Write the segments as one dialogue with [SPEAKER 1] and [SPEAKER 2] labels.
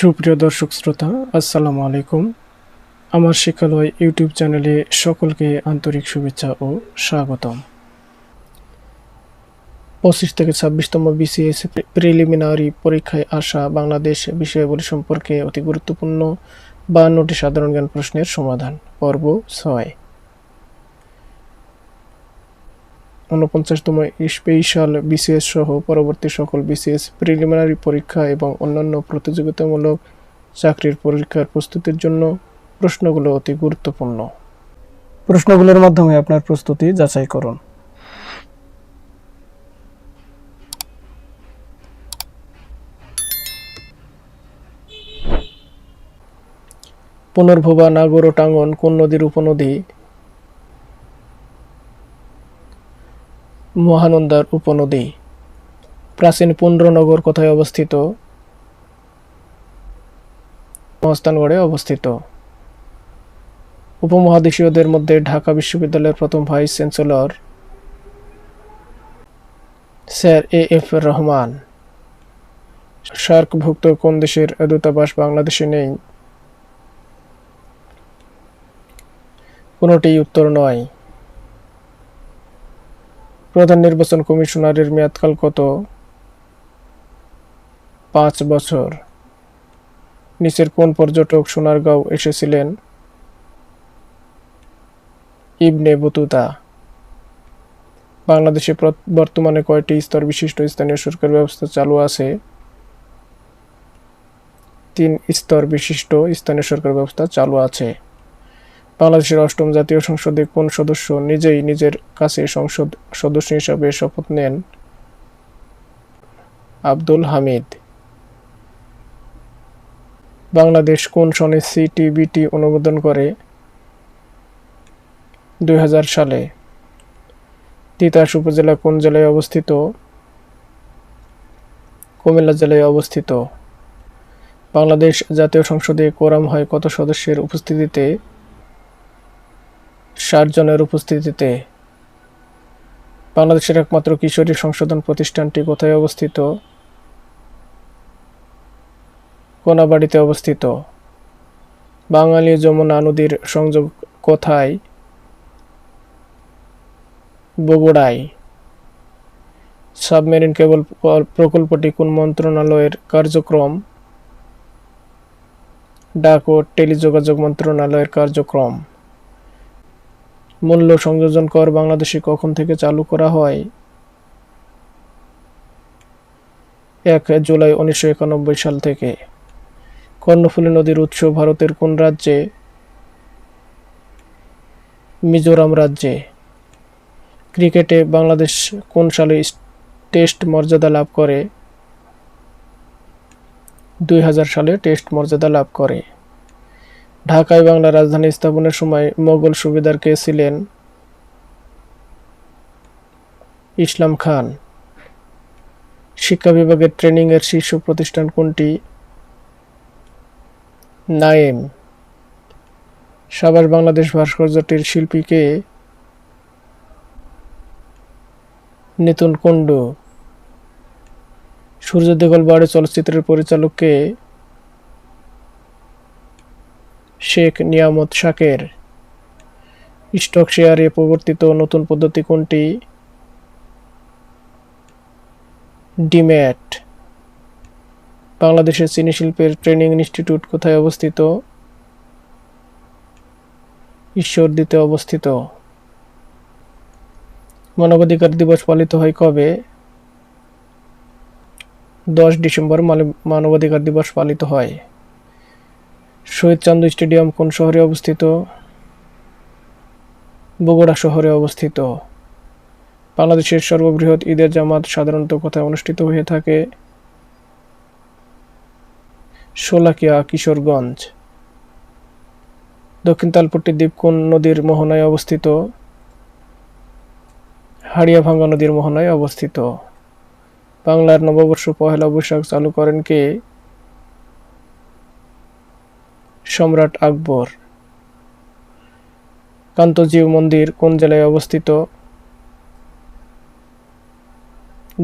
[SPEAKER 1] সুপ্রিয় দর্শক শ্রোতা, আসসালামু আলাইকুম। আমার শিক্ষালয় ইউটিউব চ্যানেলে সকলকে আন্তরিক শুভেচ্ছা ও স্বাগতম। পঁচিশ থেকে ছাব্বিশতম বিসিএস প্রিলিমিনারি পরীক্ষায় আসা বাংলাদেশ বিষয়গুলি সম্পর্কে অতি গুরুত্বপূর্ণ বায়ান্নটি সাধারণ জ্ঞান প্রশ্নের সমাধান, পর্ব ছয়। ঊনপঞ্চাশতম স্পেশাল বিসিএস সহ পরবর্তী সকল বিসিএস প্রিলিমিনারি পরীক্ষা এবং অন্যান্য প্রতিযোগিতামূলক চাকরির পরীক্ষার প্রস্তুতির জন্য প্রশ্নগুলো অতি গুরুত্বপূর্ণ। প্রশ্নগুলোর মাধ্যমে আপনার প্রস্তুতি যাচাই করুন। পুনর্ভবা নাগর টাঙ্গন কোন নদীর উপনদী মহানন্দার উপনদী। প্রাচীন পুন্ড্রনগর কোথায় অবস্থিত? মহস্তানগড়ে অবস্থিত। উপমহাদেশীয়দের মধ্যে ঢাকা বিশ্ববিদ্যালয়ের প্রথম vice chancellor sir A F Rahman. সার্কভুক্ত কোন দেশের দূতাবাস বাংলাদেশে নেই? কোনোটি উত্তর নয়। প্রধান নির্বাচন কমিশনারের মেয়াদকাল কত? পাঁচ বছর। নিচের কোন পর্যটক সোনারগাঁও এসেছিলেন? Ibn Battuta. বাংলাদেশে বর্তমানে কয়টি স্তর বিশিষ্ট স্থানীয় সরকার ব্যবস্থা চালু আছে? তিন স্তর বিশিষ্ট স্থানীয় সরকার ব্যবস্থা চালু আছে। বাংলাদেশের অষ্টম জাতীয় সংসদে কোন সদস্য নিজেই নিজের কাছে সংসদ সদস্য হিসাবে শপথ নেন? আব্দুল হামিদ। বাংলাদেশ কোন সনে সিটিবিটি অনুমোদন করে? দুই হাজার সালে। তিতাস উপজেলা কোন জেলায় অবস্থিত? কুমিল্লা জেলায় অবস্থিত। বাংলাদেশ জাতীয় সংসদে কোরাম হয় কত সদস্যের উপস্থিতিতে? ষাট জনের উপস্থিতিতে বাংলাদেশের একমাত্র কিশোরী সংশোধন প্রতিষ্ঠানটি কোথায় অবস্থিত? কোনাবাড়িতে অবস্থিত। বাঙালি যমুনা নদীর সংযোগ কোথায়? বগুড়ায়। সাবমেরিন কেবল প্রকল্পটি কোন মন্ত্রণালয়ের কার্যক্রম? ডাক ও টেলিযোগাযোগ মন্ত্রণালয়ের কার্যক্রম। মূল্য সংযোজন কর বাংলাদেশে কখন থেকে চালু করা হয়? এক জুলাই উনিশশো একানব্বই সাল থেকে। কর্ণফুলী নদীর উৎস ভারতের কোন রাজ্যে? মিজোরাম রাজ্যে। ক্রিকেটে বাংলাদেশ কোন সালে টেস্ট মর্যাদা লাভ করে? দুই হাজার সালে টেস্ট মর্যাদা লাভ করে। ঢাকায় বাংলা রাজধানী স্থাপনের সময় মোগল সুবেদার কে ছিলেন? ইসলাম খান। শিক্ষা বিভাগের ট্রেনিং এর শীর্ষ প্রতিষ্ঠান কোনটি? নায়েম। সাবাস বাংলাদেশ ভাস্কর্যটির শিল্পীকে নিতুন কুণ্ডু। সূর্য দেগল বাড়ি চলচ্চিত্রের পরিচালককে শেখ নিয়ামত শাকের স্টক শেয়ারে প্রবর্তিত নতুন পদ্ধতি কোনটি? ডিম্যাট। বাংলাদেশের চিনি শিল্পের ট্রেনিং ইনস্টিটিউট কোথায় অবস্থিত? ঈশ্বরদীতে অবস্থিত। মানবাধিকার দিবস পালিত হয় কবে? দশ ডিসেম্বর মানব- মানবাধিকার দিবস পালিত হয়। শহীদ চান্দু স্টেডিয়াম কোন শহরে অবস্থিত? বগুড়া শহরে অবস্থিত। বাংলাদেশের সর্ববৃহৎ ঈদের জামাত সাধারণত কোথায় অনুষ্ঠিত হয়ে থাকে? শোলাকিয়া, কিশোরগঞ্জ। দক্ষিণ তালপট্টি দ্বীপ কোন নদীর মোহনায় অবস্থিত? হাড়িয়াভাঙ্গা নদীর মোহনায় অবস্থিত। বাংলার নববর্ষ পহেলা বৈশাখ চালু করেন কে? সম্রাট আকবর। কান্তজিউ মন্দির কোন জেলায় অবস্থিত?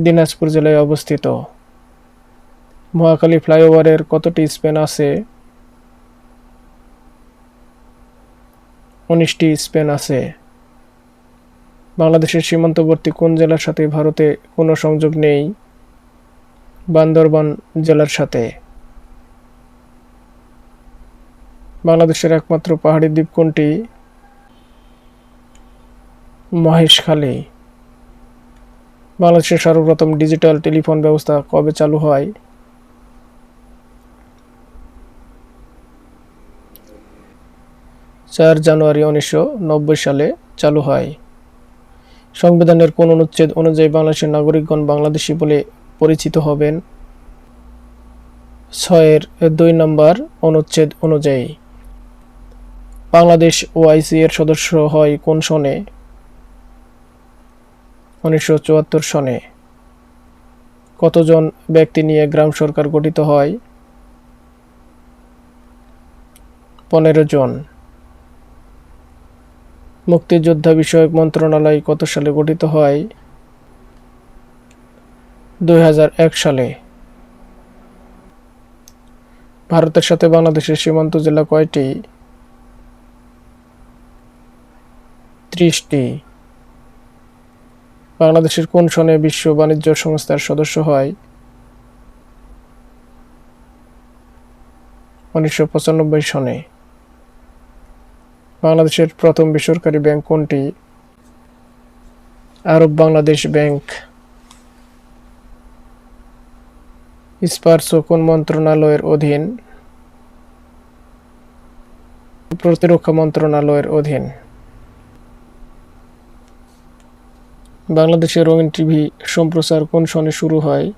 [SPEAKER 1] দিনাজপুর জেলায় অবস্থিত। মহাকালী ফ্লাইওভারের কতটি স্পেন আছে? উনিশটি স্পেন আছে। বাংলাদেশের সীমান্তবর্তী কোন জেলার সাথে ভারতে কোনো সংযোগ নেই? বান্দরবান জেলার সাথে। বাংলাদেশের একমাত্র পাহাড়ি দ্বীপ কোনটি? মহেশখালী বাংলাদেশের সর্বপ্রথম ডিজিটাল টেলিফোন ব্যবস্থা কবে চালু হয়? চার জানুয়ারি উনিশশো নব্বই সালে চালু হয়। সংবিধানের কোন অনুচ্ছেদ অনুযায়ী বাংলাদেশের নাগরিকগণ বাংলাদেশি বলে পরিচিত হবেন। ছয়ের দুই নম্বর অনুচ্ছেদ অনুযায়ী। বাংলাদেশ ওআইসি এর সদস্য হয় কোন সনে? উনিশশো চুয়াত্তর সনে। কতজন ব্যক্তি নিয়ে গ্রাম সরকার গঠিত হয়? পনেরো জন। মুক্তিযোদ্ধা বিষয়ক মন্ত্রণালয় কত সালে গঠিত হয়? দুই হাজার এক সালে। ভারতের সাথে বাংলাদেশের সীমান্ত জেলা কয়টি? ত্রিশটি। বাংলাদেশের কোন সনে বিশ্ব বাণিজ্য সংস্থার সদস্য হয়? উনিশশো পঁচানব্বই সনে। বাংলাদেশের প্রথম বেসরকারি ব্যাংক কোনটি? আরব বাংলাদেশ ব্যাংক। স্পার্স কোন মন্ত্রণালয়ের অধীন? প্রতিরক্ষা মন্ত্রণালয়ের অধীন। বাংলাদেশের রঙিন টিভি সম্প্রচার কোন সনে শুরু হয়?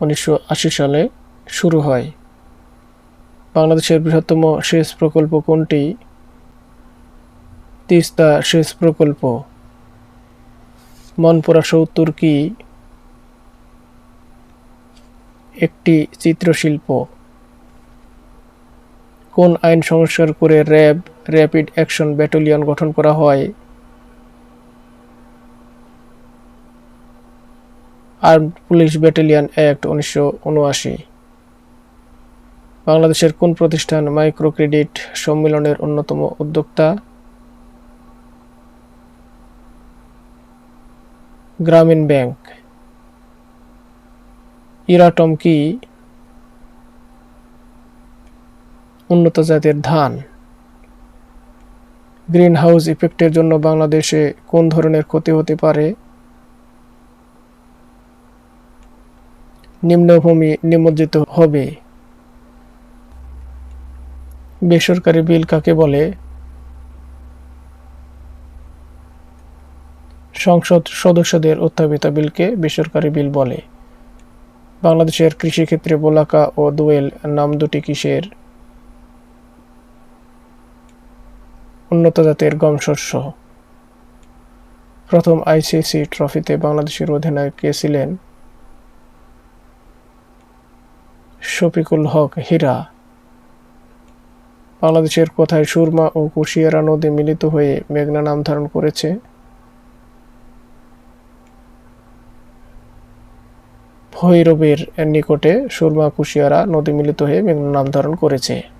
[SPEAKER 1] উনিশশো আশি সালে শুরু হয়। বাংলাদেশের বৃহত্তম সেচ প্রকল্প কোনটি? তিস্তা সেচ প্রকল্প। মনপুরা সত্তর কি? একটি চিত্রশিল্প। কোন আইন সংস্কার করে র্যাব র্যাপিড অ্যাকশন ব্যাটালিয়ন গঠন করা হয়। আর্মড পুলিশ ব্যাটালিয়ন অ্যাক্ট উনিশশো উনআশি। বাংলাদেশের কোন প্রতিষ্ঠান মাইক্রো ক্রেডিট সম্মেলনের অন্যতম উদ্যোক্তা? গ্রামীণ ব্যাংক। ইরাটম কি? উন্নত জাতের ধান। গ্রিন হাউস ইফেক্টের জন্য বাংলাদেশে কোন ধরনের ক্ষতি হতে পারে? নিম্নভূমি নিমজ্জিত হবে। বেসরকারি বিল কাকে বলে? সংসদ সদস্যদের উত্থাপিত বিলকে বেসরকারি বিল বলে। বাংলাদেশের কৃষিক্ষেত্রে বোলাকা ও দোয়েল নাম দুটি কিসের? উন্নত জাতের গম শস্য প্রথম আইসিসি ট্রফিতে বাংলাদেশের অধিনায়ক কে ছিলেন? শফিকুল হক হীরা। বাংলাদেশের কোথায় সুরমা ও কুশিয়ারা নদী মিলিত হয়ে মেঘনা নাম ধারণ করেছে? ভৈরবের নিকটে সুরমা কুশিয়ারা নদী মিলিত হয়ে মেঘনা নাম ধারণ করেছে।